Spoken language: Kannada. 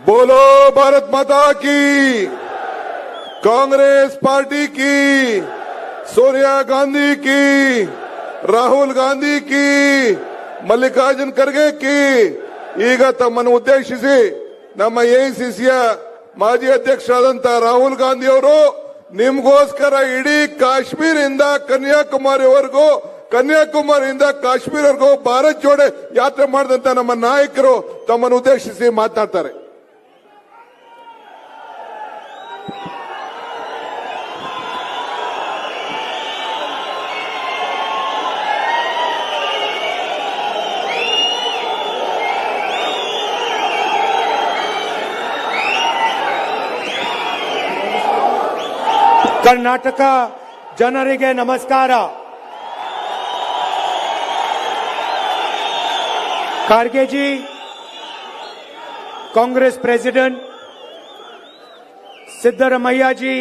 बोलो भारत माता की कांग्रेस पार्टी की सोनिया गांधी की ರಾಹುಲ್ ಗಾಂಧಿ ಕಿ ಮಲ್ಲಿಕಾರ್ಜುನ್ ಖರ್ಗೆ ಕಿ ಈಗ ತಮ್ಮನ್ನು ಉದ್ದೇಶಿಸಿ ನಮ್ಮ ಎಐಸಿಸಿಯ ಮಾಜಿ ಅಧ್ಯಕ್ಷರಾದಂತ ರಾಹುಲ್ ಗಾಂಧಿ ಅವರು ನಿಮ್ಗೋಸ್ಕರ ಇಡೀ ಕಾಶ್ಮೀರಿಂದ ಕನ್ಯಾಕುಮಾರಿವರೆಗೂ ಕನ್ಯಾಕುಮಾರಿಯಿಂದ ಕಾಶ್ಮೀರವರೆಗೂ ಭಾರತ್ ಜೋಡೆ ಯಾತ್ರೆ ಮಾಡಿದಂತ ನಮ್ಮ ನಾಯಕರು ತಮ್ಮನ್ನು ಉದ್ದೇಶಿಸಿ ಮಾತನಾಡ್ತಾರೆ. ಕರ್ನಾಟಕ ಜನರಿಗೆ ನಮಸ್ಕಾರ. खारगे जी कांग्रेस प्रेसिडेंट सिद्धरमैया जी